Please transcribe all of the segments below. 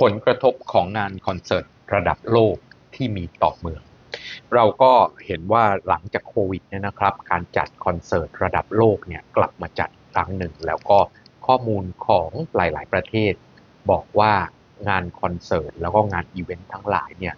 ผลกระทบของงานคอนเสิร์ตระดับโลกที่มีต่อเมือง เราก็เห็นว่าหลังจากโควิดเนี่ยนะครับ การจัดคอนเสิร์ตระดับโลกเนี่ยกลับมาจัดครั้งหนึ่ง แล้วก็ข้อมูลของหลาย ๆ ประเทศ บอกว่างานคอนเสิร์ตแล้วก็งานอีเวนต์ทั้งหลายเนี่ย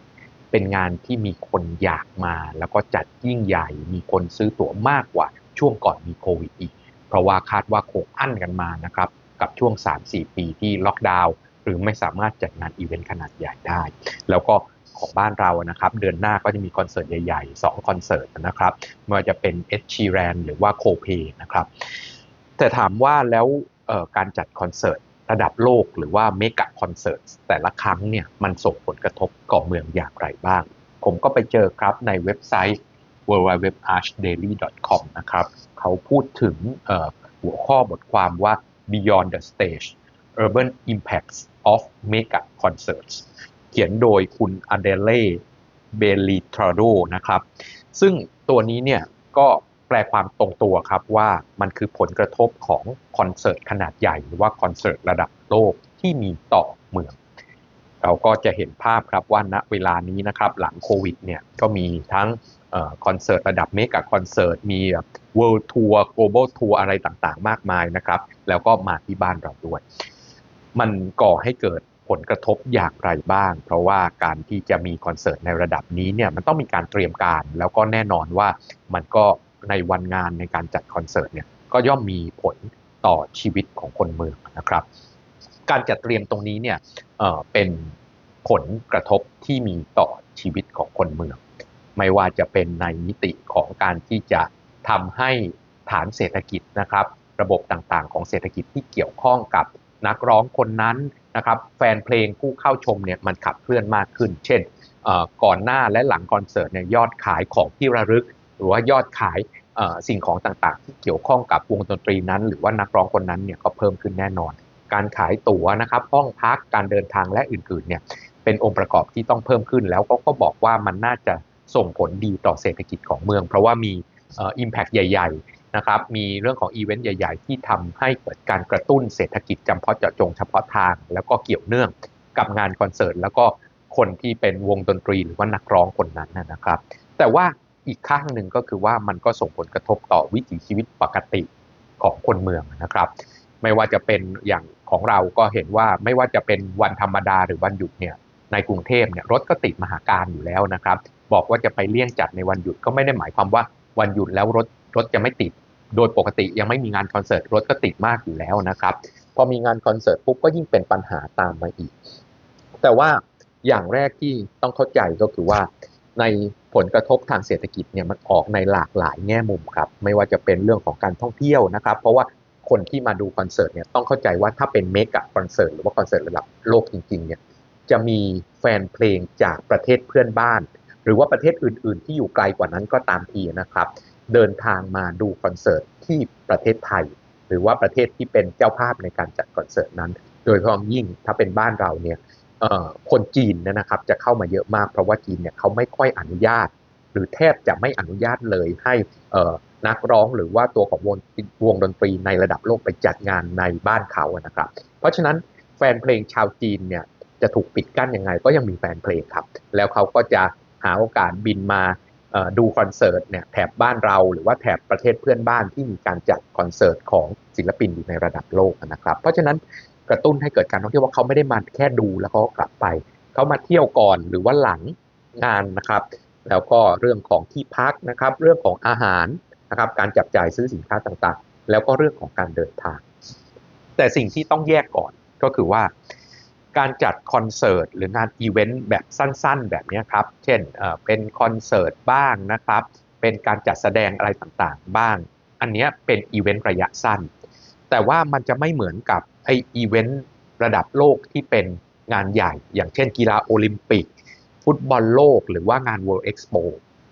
เป็นงานที่มีคนอยากมา แล้วก็จัดยิ่งใหญ่ มีคนซื้อตั๋วมากกว่าช่วงก่อนมีโควิดอีก เพราะว่าคาดว่าคงอั้นกันมานะครับ กับช่วง 3-4 ปีที่ล็อกดาวน์ หรือไม่สามารถจัดงานอีเวนต์ขนาดใหญ่ได้ แล้วก็ของบ้านเรานะครับ เดือนหน้าก็จะมีคอนเสิร์ตใหญ่ๆ2คอนเสิร์ตนะครับไม่ว่าจะเป็นเอชชีแรนหรือว่าโคเพนะครับ แต่ถามว่าแล้วการจัดคอนเสิร์ตระดับโลกหรือว่าเมกะคอนเสิร์ตแต่ละครั้งเนี่ยมันส่งผลกระทบก่อเมืองอย่างไรบ้าง ผมก็ไปเจอครับในเว็บไซต์ www.archdaily.com นะครับเขาพูดถึงหัวข้อบทความว่า Beyond the Stage Urban Impacts of Mega Concerts เขียนโดยคุณอเดเล่เบลิทราโดนะครับ ซึ่งตัวนี้เนี่ยก็แปลความตรงตัวครับว่ามันคือผลกระทบของคอนเสิร์ตขนาดใหญ่ หรือว่าคอนเสิร์ตระดับโลกที่มีต่อเมือง เราก็จะเห็นภาพครับว่าณเวลานี้นะครับหลังโควิดเนี่ยก็มีทั้งคอนเสิร์ตระดับเมกะคอนเสิร์ตมี World Tour Global Tour อะไรต่างๆ มากมายนะครับ แล้วก็มาที่บ้านเราด้วย มันก่อให้เกิดผลกระทบอย่างไรบ้าง เพราะว่าการที่จะมีคอนเสิร์ตในระดับนี้เนี่ยมันต้องมีการเตรียมการ แล้วก็แน่นอนว่ามันก็ในวันงานในการจัดคอนเสิร์ตเนี่ยก็ย่อมมีผลต่อชีวิตของคนเมืองนะครับ การจัดเตรียมตรงนี้เนี่ยเเป็นผลกระทบที่มีต่อชีวิตของคนเมือง ไม่ว่าจะเป็นในมิติของการที่จะทำให้ฐานเศรษฐกิจนะครับ ระบบต่างๆ ของเศรษฐกิจที่เกี่ยวข้องกับ นักร้องคนนั้นนะครับแฟนเพลงผู้เข้าชมเนี่ยมันขับเคลื่อนมากขึ้น เช่นก่อนหน้าและหลังคอนเสิร์ตเนี่ยยอดขายของที่ระลึก หรือว่ายอดขายสิ่งของต่างๆ ที่เกี่ยวข้องกับวงดนตรีนั้น หรือว่านักร้องคนนั้นเนี่ยก็เพิ่มขึ้นแน่นอน การขายตั๋วนะครับห้องพักการเดินทางและอื่นๆเนี่ยเป็นองค์ประกอบที่ต้องเพิ่มขึ้นแล้วก็ก็บอกว่ามันน่าจะส่งผลดีต่อเศรษฐกิจของเมือง เพราะว่ามีอิมแพกใหญ่ ๆ นะครับมีเรื่องของอีเวนต์ใหญ่ ๆ ที่ทำให้เกิดการกระตุ้นเศรษฐกิจจำเพาะเจาะจงเฉพาะทาง แล้วก็เกี่ยวเนื่องกับงานคอนเสิร์ตแล้วก็คนที่เป็นวงดนตรีหรือว่านักร้องคนนั้นนะครับ แต่ว่าอีกข้างหนึ่งก็คือว่ามันก็ส่งผลกระทบต่อวิถีชีวิตปกติของคนเมืองนะครับ ไม่ว่าจะเป็นอย่างของเราก็เห็นว่าไม่ว่าจะเป็นวันธรรมดาหรือวันหยุดเนี่ยในกรุงเทพเนี่ยรถก็ติดมหาการอยู่แล้วนะครับ บอกว่าจะไปเลี่ยงจัดในวันหยุดก็ไม่ได้หมายความว่าวันหยุดแล้วรถรถจะไม่ติด โดยปกติยังไม่มีงานคอนเสิร์ตรถก็ติดมากอยู่แล้วนะครับ พอมีงานคอนเสิร์ตปุ๊บก็ยิ่งเป็นปัญหาตามมาอีก แต่ว่าอย่างแรกที่ต้องเข้าใจก็คือว่าในผลกระทบทางเศรษฐกิจเนี่ยมันออกในหลากหลายแง่มุมครับ ไม่ว่าจะเป็นเรื่องของการท่องเที่ยวนะครับ เพราะว่าคนที่มาดูคอนเสิร์ตเนี่ยต้องเข้าใจว่าถ้าเป็นเมกะคอนเสิร์ตหรือว่าคอนเสิร์ตระดับโลกจริงๆเนี่ยจะมีแฟนเพลงจากประเทศเพื่อนบ้าน หรือว่าประเทศอื่น ๆ ที่อยู่ไกลกว่านั้นก็ตามทีนะครับ เดินทางมาดูคอนเสิร์ตที่ประเทศไทย หรือว่าประเทศที่เป็นเจ้าภาพในการจัดคอนเสิร์ตนั้น โดยเฉพาะยิ่งถ้าเป็นบ้านเราเนี่ยคนจีนนะครับจะเข้ามาเยอะมากเพราะว่าจีนเนี่ยเขาไม่ค่อยอนุญาต หรือแทบจะไม่อนุญาตเลยให้นักร้องหรือว่าตัวของวงวงดนตรีในระดับโลกไปจัดงานในบ้านเขานะครับ เพราะฉะนั้นแฟนเพลงชาวจีนเนี่ยจะถูกปิดกั้นยังไง ก็ยังมีแฟนเพลงครับ แล้วเขาก็จะหาโอกาสบินมา ดูคอนเสิร์ตเนี่ยแถบบ้านเราหรือว่าแถบประเทศเพื่อนบ้านที่มีการจัดคอนเสิร์ตของศิลปินอยู่ในระดับโลกนะครับ เพราะฉะนั้นกระตุ้นให้เกิดการท่องเที่ยวว่าเขาไม่ได้มาแค่ดูแล้วก็กลับไป เขามาเที่ยวก่อนหรือว่าหลังงานนะครับ แล้วก็เรื่องของที่พักนะครับ เรื่องของอาหารนะครับการจับจ่ายซื้อสินค้าต่างๆ แล้วก็เรื่องของการเดินทาง แต่สิ่งที่ต้องแยกก่อนก็คือว่า การจัดคอนเสิร์ตหรืองานอีเวนต์แบบสั้นๆ แบบนี้ครับ เช่นเป็นคอนเสิร์ตบ้างนะครับ เป็นการจัดแสดงอะไรต่างๆ บ้าง อันนี้เป็นอีเวนต์ระยะสั้น แต่ว่ามันจะไม่เหมือนกับไออีเวนต์ระดับโลกที่เป็นงานใหญ่ อย่างเช่นกีฬาโอลิมปิก ฟุตบอลโลก หรือว่างาน World Expo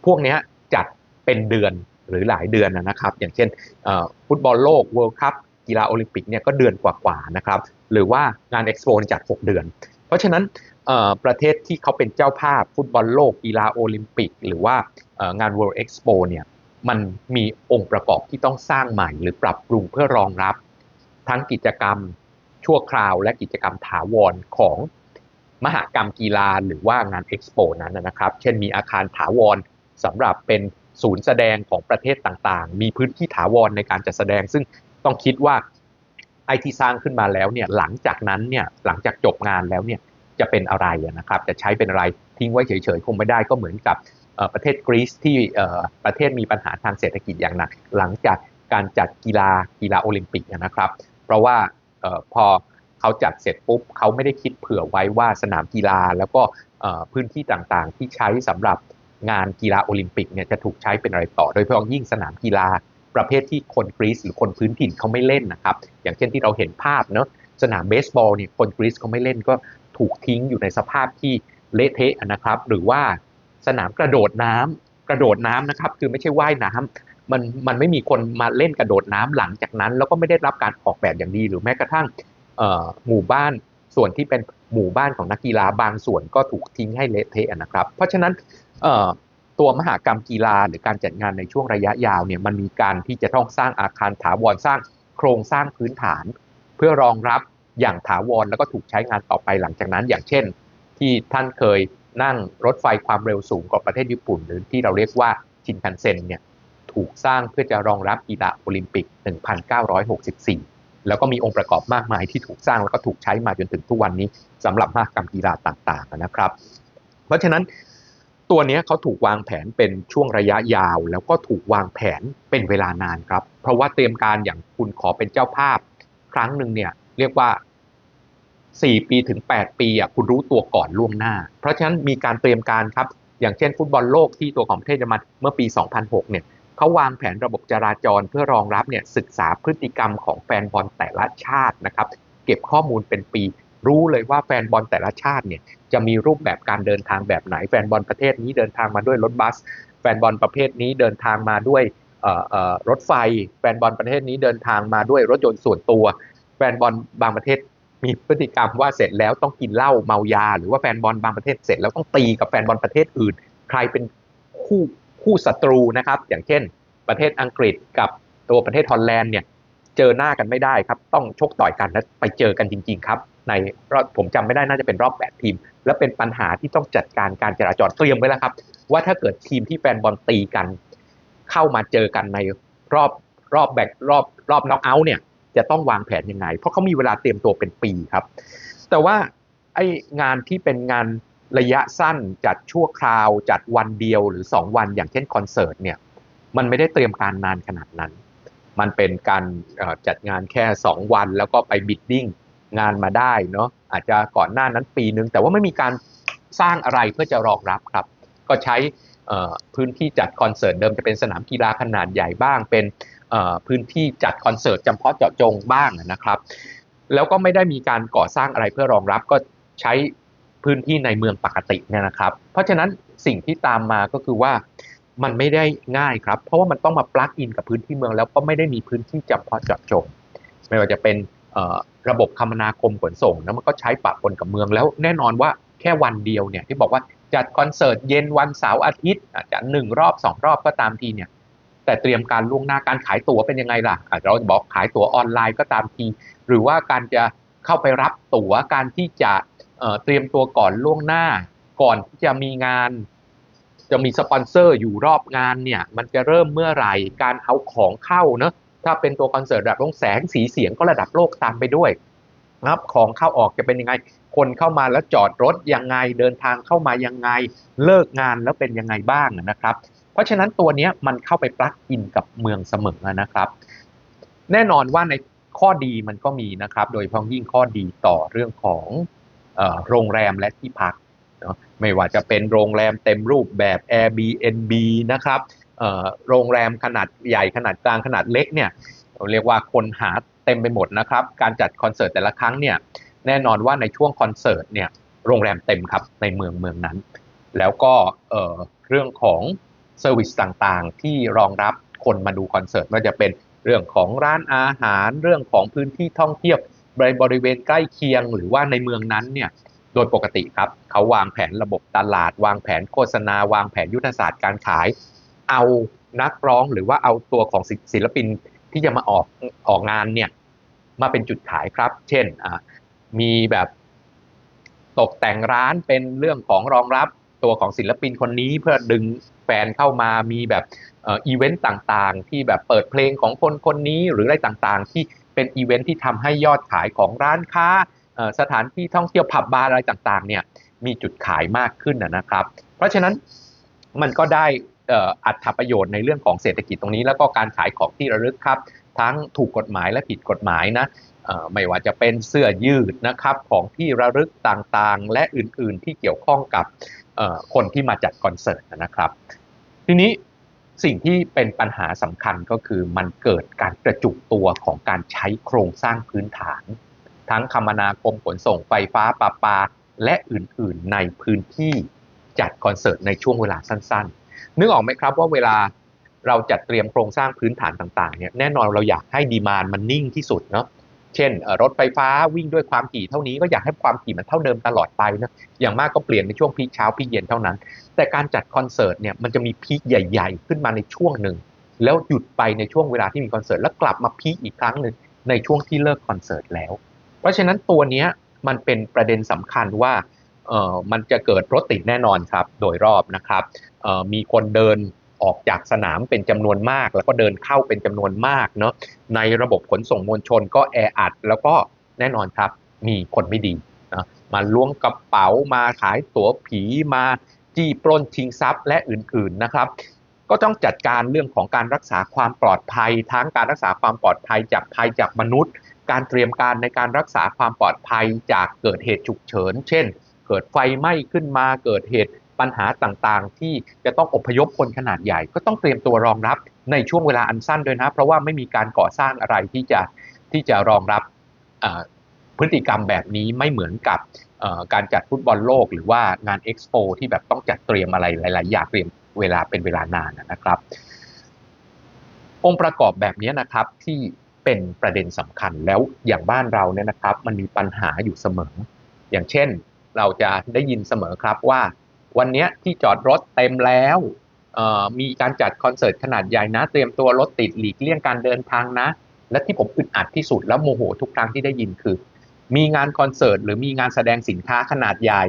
พวกนี้จัดเป็นเดือนหรือหลายเดือนนะครับ อย่างเช่นฟุตบอลโลก World Cup กีฬาโอลิมปิกเนี่ยก็เดือนกว่าๆนะครับหรือว่างาน Expo จัด 6 เดือน เพราะฉะนั้นประเทศที่เขาเป็นเจ้าภาพฟุตบอลโลกกีฬาโอลิมปิก หรือว่างาน World Expo เนี่ยมันมีองค์ประกอบที่ต้องสร้างใหม่หรือปรับปรุงเพื่อรองรับ ทั้งกิจกรรมชั่วคราวและกิจกรรมถาวรของมหกรรมกีฬาหรือว่างานเอ็กซ์โปนั้นนะครับ เช่นมีอาคารถาวรสำหรับเป็นศูนย์แสดงของประเทศต่างๆ มีพื้นที่ถาวรในการจัดแสดง ซึ่ง ต้องคิดว่าไอที่สร้างขึ้นมาแล้วเนี่ยหลังจากนั้นเนี่ยหลังจากจบงานแล้วเนี่ยจะเป็นอะไรนะครับจะใช้เป็นอะไรทิ้งไว้เฉยๆคงไม่ได้ก็เหมือนกับประเทศกรีซที่ประเทศมีปัญหาทางเศรษฐกิจอย่างหนัก หลังจากการจัดกีฬากีฬาโอลิมปิกนะครับ เพราะว่าพอเขาจัดเสร็จปุ๊บเขาไม่ได้คิดเผื่อไว้ว่าสนามกีฬาแล้วก็พื้นที่ต่างๆ ที่ใช้สำหรับงานกีฬาโอลิมปิกเนี่ยจะถูกใช้เป็นอะไรต่อ โดยเฉพาะยิ่งสนามกีฬา ประเภทที่คนกรีซหรือคนพื้นถิ่นเขาไม่เล่นนะครับ อย่างเช่นที่เราเห็นภาพเนาะสนามเบสบอลเนี่ยคนกรีซเขาไม่เล่นก็ถูกทิ้งอยู่ในสภาพที่เละเทะนะครับ หรือว่าสนามกระโดดน้ำกระโดดน้ำนะครับ คือไม่ใช่ว่ายน้ำมันมันไม่มีคนมาเล่นกระโดดน้ำหลังจากนั้น แล้วก็ไม่ได้รับการออกแบบอย่างดี หรือแม้กระทั่งหมู่บ้านส่วนที่เป็นหมู่บ้านของนักกีฬาบางส่วนก็ถูกทิ้งให้เละเทะนะครับ เพราะฉะนั้น ตัวมหากรรมกีฬาหรือการจัดงานในช่วงระยะยาวเนี่ยมันมีการที่จะต้องสร้างอาคารถาวรสร้างโครงสร้างพื้นฐาน เพื่อรองรับอย่างถาวรแล้วก็ถูกใช้งานต่อไปหลังจากนั้น อย่างเช่น ที่ท่านเคยนั่งรถไฟความเร็วสูงของประเทศญี่ปุ่น หรือที่เราเรียกว่าชินคันเซ็นเนี่ยถูกสร้างเพื่อจะรองรับกีฬาโอลิมปิก 1964 แล้วก็มีองค์ประกอบมากมายที่ถูกสร้างแล้วก็ถูกใช้มาจนถึงทุกวันนี้สำหรับมหกรรมกีฬาต่างๆนะครับ เพราะฉะนั้น ตัวนี้เขาถูกวางแผนเป็นช่วงระยะยาว แล้วก็ถูกวางแผนเป็นเวลานานครับ เพราะว่าเตรียมการอย่างคุณขอเป็นเจ้าภาพ ครั้งหนึ่งเนี่ยเรียกว่า 4 ปีถึง 8 ปีอะคุณรู้ตัวก่อนล่วงหน้า เพราะฉะนั้นมีการเตรียมการครับ อย่างเช่นฟุตบอลโลกที่ตัวของประเทศเยอรมันเมื่อปี 2006 เนี่ยเขาวางแผนระบบจราจรเพื่อรองรับเนี่ยศึกษาพฤติกรรมของแฟนบอลแต่ละชาตินะครับ เก็บข้อมูลเป็นปี รู้เลยว่าแฟนบอลแต่ละชาติเนี่ยจะมีรูปแบบการเดินทางแบบไหน แฟนบอลประเทศนี้เดินทางมาด้วยรถบัส แฟนบอลประเภทนี้เดินทางมาด้วยรถไฟ แฟนบอลประเทศนี้เดินทางมาด้วยรถยนต์ส่วนตัว แฟนบอลบางประเทศมีพฤติกรรมว่าเสร็จแล้วต้องกินเหล้าเมายา หรือว่าแฟนบอลบางประเทศเสร็จแล้วต้องตีกับแฟนบอลประเทศอื่น ใครเป็นคู่คู่ศัตรูนะครับ อย่างเช่น ประเทศอังกฤษกับตัวประเทศฮอลแลนด์เนี่ยเจอหน้ากันไม่ได้ครับ ต้องชกต่อยกันแล้วไปเจอกันจริง ๆ ครับ ในรอบผมจำไม่ได้น่าจะเป็นรอบแปดทีม และเป็นปัญหาที่ต้องจัดการการจราจรเตรียมไว้แล้วครับ ว่าถ้าเกิดทีมที่แฟนบอลตีกัน เข้ามาเจอกันในรอบรอบแบกรอบรอบน็อกเอาท์เนี่ยจะต้องวางแผนยังไง เพราะเขามีเวลาเตรียมตัวเป็นปีครับ แต่ว่าไองานที่เป็นงานระยะสั้นจัดชั่วคราว จัดวันเดียวหรือ 2 วันอย่างเช่นคอนเสิร์ตเนี่ยมันไม่ได้เตรียมการนานขนาดนั้น มันเป็นการจัดงานแค่ 2 วันแล้วก็ไปบิดดิ้ง งานมาได้เนาะอาจจะก่อนหน้านั้นปีนึง แต่ว่าไม่มีการสร้างอะไรเพื่อจะรองรับครับ ก็ใช้พื้นที่จัดคอนเสิร์ตเดิมจะเป็นสนามกีฬาขนาดใหญ่บ้าง เป็นพื้นที่จัดคอนเสิร์ตจำเพาะเจาะจงบ้างนะครับ แล้วก็ไม่ได้มีการก่อสร้างอะไรเพื่อรองรับก็ใช้พื้นที่ในเมืองปกติเนี่ยนะครับ เพราะฉะนั้นสิ่งที่ตามมาก็คือว่ามันไม่ได้ง่ายครับ เพราะว่ามันต้องมาปลักอินกับพื้นที่เมืองแล้วก็ไม่ได้มีพื้นที่จำเพาะเจาะจง ไม่ว่าจะเป็น ระบบคมนาคมขนส่งแล้วมันก็ใช้ปะปนกับเมืองแล้วแน่นอนว่าแค่วันเดียวเนี่ยที่บอกว่าจัดคอนเสิร์ตเย็นวันเสาร์อาทิตย์อาจจะหนึ่งรอบสองรอบก็ตามทีเนี่ยแต่เตรียมการล่วงหน้าการขายตั๋วเป็นยังไงล่ะเราบอกขายตั๋วออนไลน์ก็ตามที หรือว่าการจะเข้าไปรับตั๋วการที่จะเตรียมตัวก่อนล่วงหน้า ก่อนที่จะมีงาน จะมีสปอนเซอร์อยู่รอบงานเนี่ยมันจะเริ่มเมื่อไหร่การเอาของเข้าเนะ ถ้าเป็นตัวคอนเสิร์ตระดับโลกแสงสีเสียงก็ระดับโลกตามไปด้วยนะครับของเข้าออกจะเป็นยังไง คนเข้ามาแล้วจอดรถยังไงเดินทางเข้ามายังไง เลิกงานแล้วเป็นยังไงบ้างนะครับ เพราะฉะนั้นตัวนี้มันเข้าไปปลักอินกับเมืองเสมอนะครับ แน่นอนว่าในข้อดีมันก็มีนะครับ โดยเฉพาะยิ่งข้อดีต่อเรื่องของโรงแรมและที่พักไม่ว่าจะเป็นโรงแรมเต็มรูปแบบ Airbnb นะครับ โรงแรมขนาดใหญ่ขนาดกลางขนาดเล็กเนี่ยเรียกว่าคนหาเต็มไปหมดนะครับ การจัดคอนเสิร์ตแต่ละครั้งเนี่ยแน่นอนว่าในช่วงคอนเสิร์ตเนี่ยโรงแรมเต็มครับในเมืองเมืองนั้น แล้วก็เรื่องของเซอร์วิสต่างๆ ที่รองรับคนมาดูคอนเสิร์ตว่าจะเป็นเรื่องของร้านอาหาร เรื่องของพื้นที่ท่องเที่ยวบริเวณใกล้เคียงหรือว่าในเมืองนั้นเนี่ยโดยปกติครับเขาวางแผนระบบตลาด วางแผนโฆษณา วางแผนยุทธศาสตร์การขาย เอานักร้องหรือว่าเอาตัวของศิลปินที่จะมาออกออกงานเนี่ยมาเป็นจุดขายครับ เช่นมีแบบตกแต่งร้านเป็นเรื่องของรองรับตัวของศิลปินคนนี้เพื่อดึงแฟนเข้ามามีแบบอีเวนต์ต่างๆ ที่แบบเปิดเพลงของคนคนนี้หรืออะไรต่างๆ ที่เป็นอีเวนต์ที่ทำให้ยอดขายของร้านค้าสถานที่ท่องเที่ยวผับบาร์อะไรต่างๆเนี่ยมีจุดขายมากขึ้นนะครับ เพราะฉะนั้นมันก็ได้ อัตประโยชน์ในเรื่องของเศรษฐกิจตรงนี้ แล้วก็การขายของที่ระลึกครับ ทั้งถูกกฎหมายและผิดกฎหมายนะไม่ว่าจะเป็นเสื้อยืดนะครับของที่ระลึกต่างๆ และอื่นๆที่เกี่ยวข้องกับคนที่มาจัดคอนเสิร์ตนะครับ ทีนี้สิ่งที่เป็นปัญหาสำคัญก็คือมันเกิดการกระจุกตัวของการใช้โครงสร้างพื้นฐาน ทั้งคมนาคมขนส่งไฟฟ้าประปาและอื่นๆในพื้นที่จัดคอนเสิร์ตในช่วงเวลาสั้นๆ นึกออกไหมครับว่าเวลาเราจัดเตรียมโครงสร้างพื้นฐานต่างๆเนี่ยแน่นอนเราอยากให้ดีมานมันนิ่งที่สุดเนาะเช่นรถไฟฟ้าวิ่งด้วยความถี่เท่านี้ก็อยากให้ความถี่มันเท่าเดิมตลอดไปนะอย่างมากก็เปลี่ยนในช่วงพีคเช้าพีคเย็นเท่านั้น แต่การจัดคอนเสิร์ตเนี่ยมันจะมีพีคใหญ่ ๆ ขึ้นมาในช่วงหนึ่ง แล้วหยุดไปในช่วงเวลาที่มีคอนเสิร์ตแล้วกลับมาพีคอีกครั้งหนึ่งในช่วงที่เลิกคอนเสิร์ตแล้ว เพราะฉะนั้นตัวเนี้ยมันเป็นประเด็นสำคัญว่า เอ่อมันจะเกิดรถติดแน่นอนครับโดยรอบนะครับเอ่อมีคนเดินออกจากสนามเป็นจำนวนมาก แล้วก็เดินเข้าเป็นจำนวนมากเนาะในระบบขนส่งมวลชนก็แออัด แล้วก็แน่นอนครับมีคนไม่ดีนะมาล้วงกระเป๋ามาขายตั๋วผีมาจี้ปล้นชิงทรัพย์และอื่นๆนะครับ ก็ต้องจัดการเรื่องของการรักษาความปลอดภัย ทั้งการรักษาความปลอดภัยจากภัยจากมนุษย์ การเตรียมการในการรักษาความปลอดภัยจากเกิดเหตุฉุกเฉิน เช่น เกิดไฟไหม้ขึ้นมาเกิดเหตุปัญหาต่างๆ ที่จะต้องอพยพคนขนาดใหญ่ ก็ต้องเตรียมตัวรองรับในช่วงเวลาอันสั้นด้วยนะ เพราะว่าไม่มีการก่อสร้างอะไรที่จะที่จะรองรับพฤติกรรมแบบนี้ไม่เหมือนกับการจัดฟุตบอลโลก หรือว่างานเอ็กซ์โปที่แบบต้องจัดเตรียมอะไรหลาย ๆ อย่างเตรียมเวลาเป็นเวลานานนะครับ องค์ประกอบแบบนี้นะครับที่เป็นประเด็นสำคัญแล้วอย่างบ้านเราเนี่ยนะครับ มันมีปัญหาอยู่เสมอ อย่างเช่น เราจะได้ยินเสมอครับว่า วันนี้ที่จอดรถเต็มแล้วมีการจัดคอนเสิร์ตขนาดใหญ่นะ เตรียมตัวรถติดหลีกเลี่ยงการเดินทางนะ และที่ผมอึดอัดที่สุดแล้วโมโหทุกครั้งที่ได้ยินคือ มีงานคอนเสิร์ตหรือมีงานแสดงสินค้าขนาดใหญ่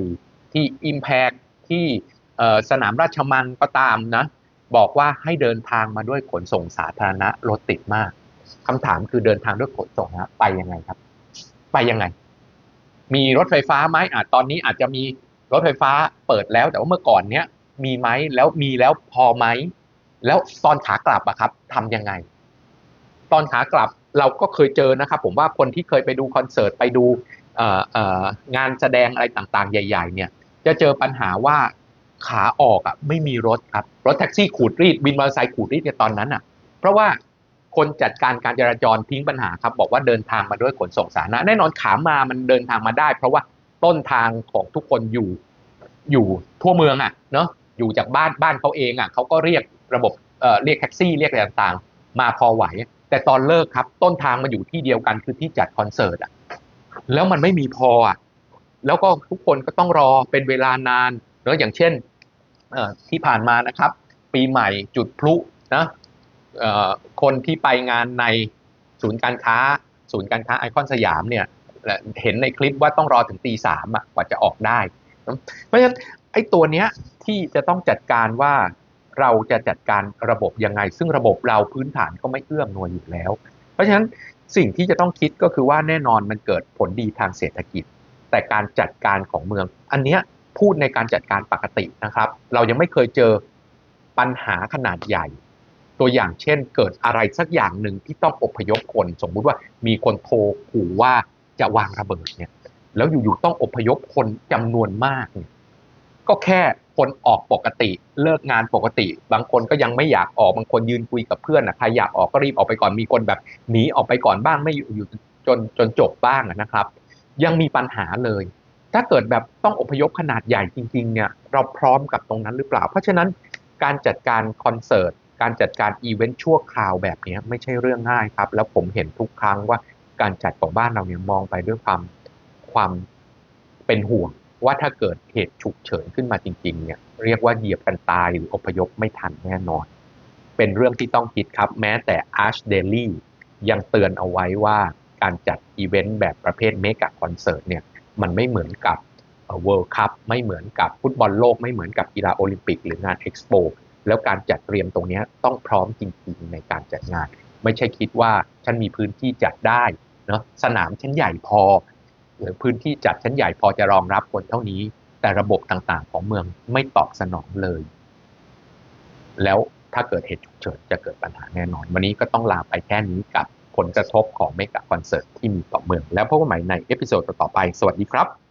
ที่ Impact ที่สนามราชมังก็ตามนะ บอกว่าให้เดินทางมาด้วยขนส่งสาธารณะรถติดมากคำถามคือเดินทางด้วยขนส่งนะไปยังไงครับ ไปยังไง มีรถไฟฟ้าไหมอาจตอนนี้อาจจะมีรถไฟฟ้าเปิดแล้ว แต่ว่าเมื่อก่อนเนี้ยมีไหมแล้วมีแล้วพอไหมแล้วตอนขากลับอะครับทำยังไง ตอนขากลับเราก็เคยเจอนะครับ ผมว่าคนที่เคยไปดูคอนเสิร์ตไปดูงานแสดงอะไรต่างๆ ใหญ่ ๆ เนี่ย จะเจอปัญหาว่าขาออกอะไม่มีรถครับรถแท็กซี่ขูดรีดบินมอเตอร์ไซค์ขูดรีดในตอนนั้นอะ เพราะว่า คนจัดการการจราจรทิ้งปัญหาครับบอกว่าเดินทางมาด้วยขนส่งสาธารณะแน่นอนขามามันเดินทางมาได้ เพราะว่าต้นทางของทุกคนอยู่อยู่ทั่วเมืองอะเนาะอยู่จากบ้านบ้านเขาเองอะเขาก็เรียกระบบเอ่อเรียกแท็กซี่เรียกอะไรต่างๆ มาพอไหว แต่ตอนเลิกครับต้นทางมาอยู่ที่เดียวกันคือที่จัดคอนเสิร์ตอะแล้วมันไม่มีพออะแล้วก็ทุกคนก็ต้องรอเป็นเวลานานเนอะอย่างเช่นเอ่อที่ผ่านมานะครับ ปีใหม่จุดพลุนะ คนที่ไปงานในศูนย์การค้า ศูนย์การค้าไอคอนสยามเนี่ยเห็นในคลิปว่าต้องรอถึงตีสามกว่าจะออกได้ เพราะฉะนั้นไอ้ตัวเนี้ยที่จะต้องจัดการว่าเราจะจัดการระบบยังไง ซึ่งระบบเราพื้นฐานก็ไม่เอื้อมหน่วยอยู่แล้ว เพราะฉะนั้นสิ่งที่จะต้องคิดก็คือว่าแน่นอนมันเกิดผลดีทางเศรษฐกิจ แต่การจัดการของเมือง อันเนี้ยพูดในการจัดการปกตินะครับ เรายังไม่เคยเจอปัญหาขนาดใหญ่ ตัวอย่างเช่น เกิดอะไรสักอย่างหนึ่งที่ต้องอพยพคน สมมุติว่ามีคนโทรขู่ว่าจะวางระเบิดเนี่ยแล้วอยู่ๆต้องอพยพคนจำนวนมากเนี่ยก็แค่คนออกปกติเลิกงานปกติ บางคนก็ยังไม่อยากออกบางคนยืนคุยกับเพื่อนนะใครอยากออกก็รีบออกไปก่อนมีคนแบบหนีออกไปก่อนบ้างไม่อยู่อยู่จนจนจบบ้างนะครับ ยังมีปัญหาเลย ถ้าเกิดแบบต้องอพยพขนาดใหญ่จริงๆเนี่ยเราพร้อมกับตรงนั้นหรือเปล่า เพราะฉะนั้นการจัดการคอนเสิร์ต การจัดการอีเวนต์ชั่วคราวแบบนี้ไม่ใช่เรื่องง่ายครับ แล้วผมเห็นทุกครั้งว่าการจัดของบ้านเราเนี่ยมองไปด้วยความความเป็นห่วง ว่าถ้าเกิดเหตุฉุกเฉินขึ้นมาจริงๆเนี่ยเรียกว่าเหยียบกันตายหรืออพยพไม่ทันแน่นอน เป็นเรื่องที่ต้องคิดครับ แม้แต่ Arch Daily ยังเตือนเอาไว้ว่าการจัดอีเวนต์แบบประเภทเมกะคอนเสิร์ตเนี่ยมันไม่เหมือนกับเวิลด์คัพไม่เหมือนกับฟุตบอลโลก ไม่เหมือนกับกีฬาโอลิมปิกหรืองานเอ็กซ์โป แล้วการจัดเตรียมตรงนี้ต้องพร้อมจริงๆในการจัดงาน ไม่ใช่คิดว่าฉันมีพื้นที่จัดได้เนาะสนามฉันใหญ่พอหรือพื้นที่จัดชั้นใหญ่พอจะรองรับคนเท่านี้ แต่ระบบต่างๆ ของเมืองไม่ตอบสนองเลย แล้วถ้าเกิดเหตุฉุกเฉินจะเกิดปัญหาแน่นอน วันนี้ก็ต้องลาไปแค่นี้กับผลกระทบของเมกะคอนเสิร์ตที่มีต่อเมือง แล้วพบกันใหม่ในเอพิโซดต่อไป สวัสดีครับ